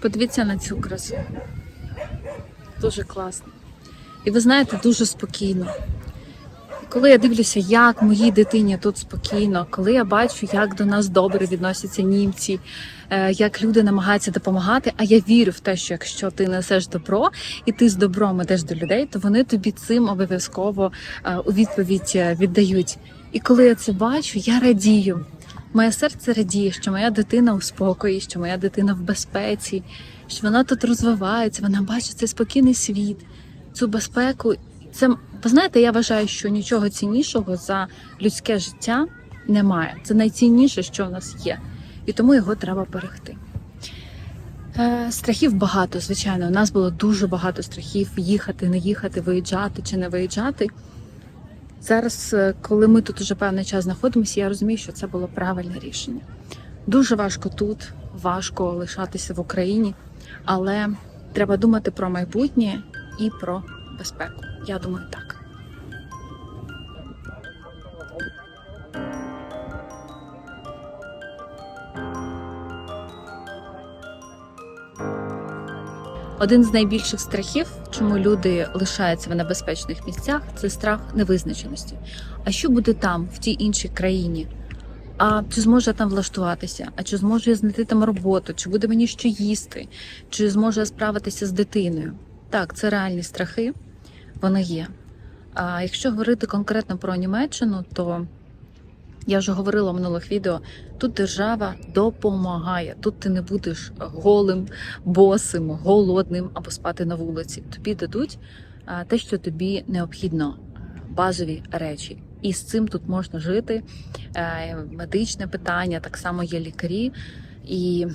Подивіться на цю красу. Дуже класно. І ви знаєте, дуже спокійно. Коли я дивлюся, як моїй дитині тут спокійно, коли я бачу, як до нас добре відносяться німці, е, як люди намагаються допомагати, а я вірю в те, що якщо ти несеш добро і ти з добром ідеш до людей, то вони тобі цим обов'язково е, у відповідь е, віддають. І коли я це бачу, я радію. Моє серце радіє, що моя дитина у спокої, що моя дитина в безпеці, що вона тут розвивається, вона бачить цей спокійний світ, цю безпеку. Це ви знаєте, я вважаю, що нічого ціннішого за людське життя немає. Це найцінніше, що в нас є, і тому його треба берегти. Е, страхів багато, звичайно. У нас було дуже багато страхів їхати, не їхати, виїжджати чи не виїжджати. Зараз, е, коли ми тут уже певний час знаходимося, я розумію, що це було правильне рішення. Дуже важко тут, важко лишатися в Україні, але треба думати про майбутнє і про безпеку. Я думаю, так. Один з найбільших страхів, чому люди лишаються в небезпечних місцях, це страх невизначеності. А що буде там, в тій іншій країні? А чи зможу я там влаштуватися? А чи зможу я знайти там роботу? Чи буде мені що їсти? Чи зможу я справитися з дитиною? Так, це реальні страхи, вони є. А якщо говорити конкретно про Німеччину, то я вже говорила в минулих відео, тут держава допомагає. Тут ти не будеш голим, босим, голодним або спати на вулиці. Тобі дадуть те, що тобі необхідно, базові речі. І з цим тут можна жити. Е, Медичне питання, так само є лікарі. І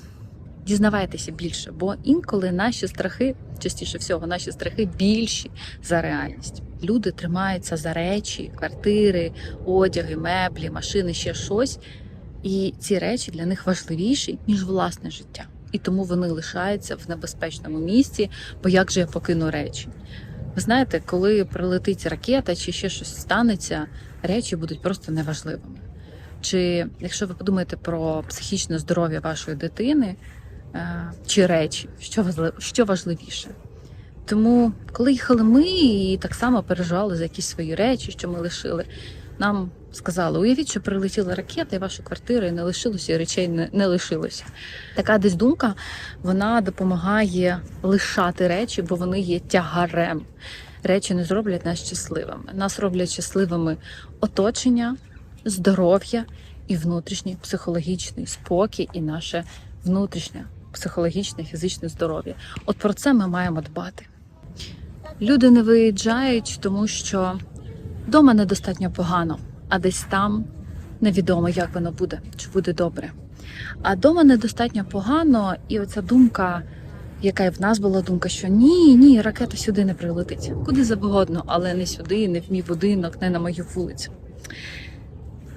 дізнавайтеся більше, бо інколи наші страхи, частіше всього, наші страхи більші за реальність. Люди тримаються за речі, квартири, одяги, меблі, машини, ще щось. І ці речі для них важливіші, ніж власне життя. І тому вони лишаються в небезпечному місці, бо як же я покину речі? Ви знаєте, коли прилетить ракета чи ще щось станеться, речі будуть просто неважливими. Чи якщо ви подумаєте про психічне здоров'я вашої дитини чи речі, що важливо, важливіше? Тому, коли їхали ми і так само переживали за якісь свої речі, що ми лишили, нам сказали: уявіть, що прилетіла ракета, і ваша квартира і не лишилося, і речей не, не лишилося. Така десь думка вона допомагає лишати речі, бо вони є тягарем. Речі не зроблять нас щасливими. Нас роблять щасливими оточення, здоров'я і внутрішній психологічний спокій, і наше внутрішнє психологічне, фізичне здоров'я. От про це ми маємо дбати. Люди не виїжджають, тому що вдома недостатньо погано, а десь там невідомо, як воно буде, чи буде добре. А вдома недостатньо погано, і оця думка, яка і в нас була думка, що ні, ні, ракета сюди не прилетить. Куди завгодно, але не сюди, не в мій будинок, не на мою вулицю.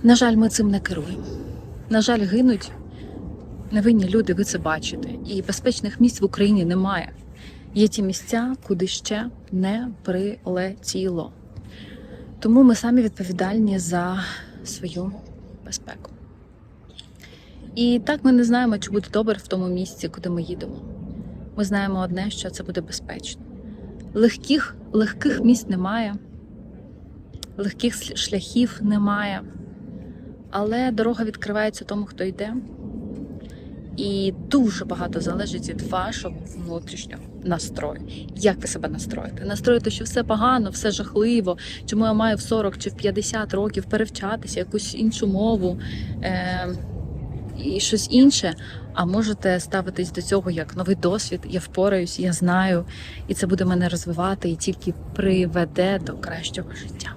На жаль, ми цим не керуємо. На жаль, гинуть невинні люди, ви це бачите. І безпечних місць в Україні немає. Є ті місця, куди ще не прилетіло. Тому ми самі відповідальні за свою безпеку. І так ми не знаємо, чи буде добре в тому місці, куди ми їдемо. Ми знаємо одне, що це буде безпечно. Легких, легких місць немає, легких шляхів немає, але дорога відкривається тому, хто йде. І дуже багато залежить від вашого внутрішнього настрою. Як ви себе настроїте? Настроїте, що все погано, все жахливо. Чому я маю в 40 чи в 50 років перевчатися якусь іншу мову е- і щось інше. А можете ставитись до цього як новий досвід. Я впораюсь, я знаю, і це буде мене розвивати і тільки приведе до кращого життя.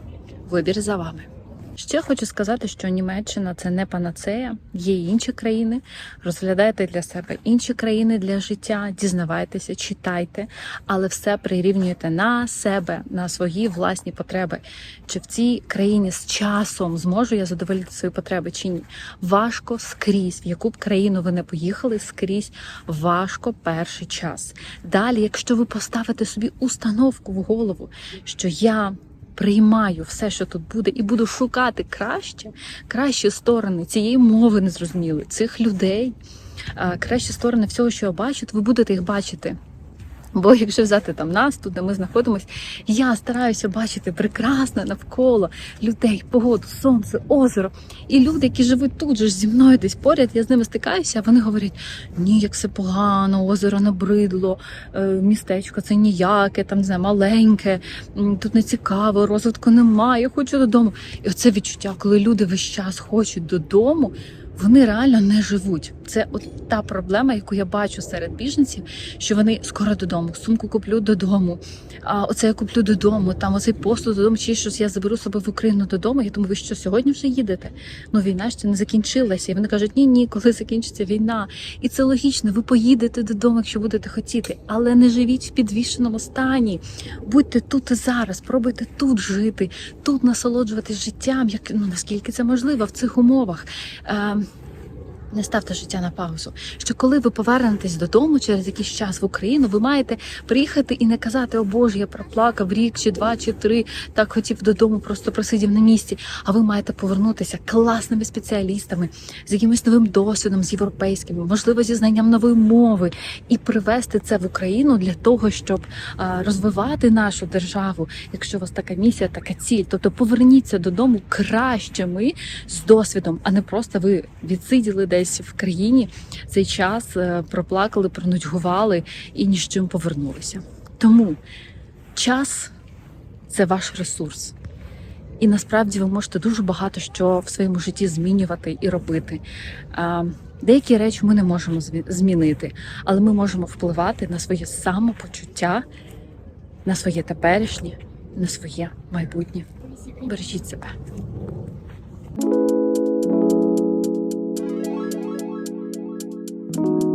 Вибір за вами. Ще хочу сказати, що Німеччина це не панацея, є інші країни. Розглядайте для себе інші країни для життя, дізнавайтеся, читайте, але все прирівнюєте на себе, на свої власні потреби. Чи в цій країні з часом зможу я задовольнити свої потреби чи ні? Важко скрізь, в яку б країну ви не поїхали, скрізь важко перший час. Далі, якщо ви поставите собі установку в голову, що я приймаю все, що тут буде, і буду шукати краще, кращі сторони цієї мови незрозумілої, цих людей, кращі сторони всього, що я бачу, то ви будете їх бачити. Бо якщо взяти там нас, тут де ми знаходимося, я стараюся бачити прекрасне навколо людей, погоду, сонце, озеро. І люди, які живуть тут же ж зі мною десь поряд, я з ними стикаюся, вони говорять: ні, як все погано, озеро набридло, е, містечко це ніяке, там не знаю, маленьке, тут не цікаво, розвитку немає, я хочу додому. І оце відчуття, коли люди весь час хочуть додому. Вони реально не живуть. Це от та проблема, яку я бачу серед біженців, що вони скоро додому, сумку куплю додому. А оце я куплю додому, там оцей посуд додому, чи щось я заберу себе в Україну додому. Я думаю, ви що сьогодні вже їдете? Ну війна ще не закінчилася. І вони кажуть, ні, ні, коли закінчиться війна. І це логічно. Ви поїдете додому, якщо будете хотіти, але не живіть в підвішеному стані. Будьте тут і зараз, пробуйте тут жити, тут насолоджуватись життям, як ну наскільки це можливо в цих умовах. Е, не ставте життя на паузу. Що коли ви повернетесь додому через якийсь час в Україну, ви маєте приїхати і не казати, о Боже, я проплакав рік чи два, чи три, так хотів додому, просто просидів на місці. А ви маєте повернутися класними спеціалістами, з якимось новим досвідом, з європейським, можливо, зі знанням нової мови, і привести це в Україну для того, щоб розвивати нашу державу, якщо у вас така місія, така ціль. Тобто поверніться додому кращими з досвідом, а не просто ви відсиділи десь в країні цей час, е, проплакали, пронудьгували і ні з чим повернулися. Тому час це ваш ресурс. І насправді ви можете дуже багато що в своєму житті змінювати і робити. Деякі речі ми не можемо змінити, але ми можемо впливати на своє самопочуття, на своє теперішнє, на своє майбутнє. Бережіть себе. you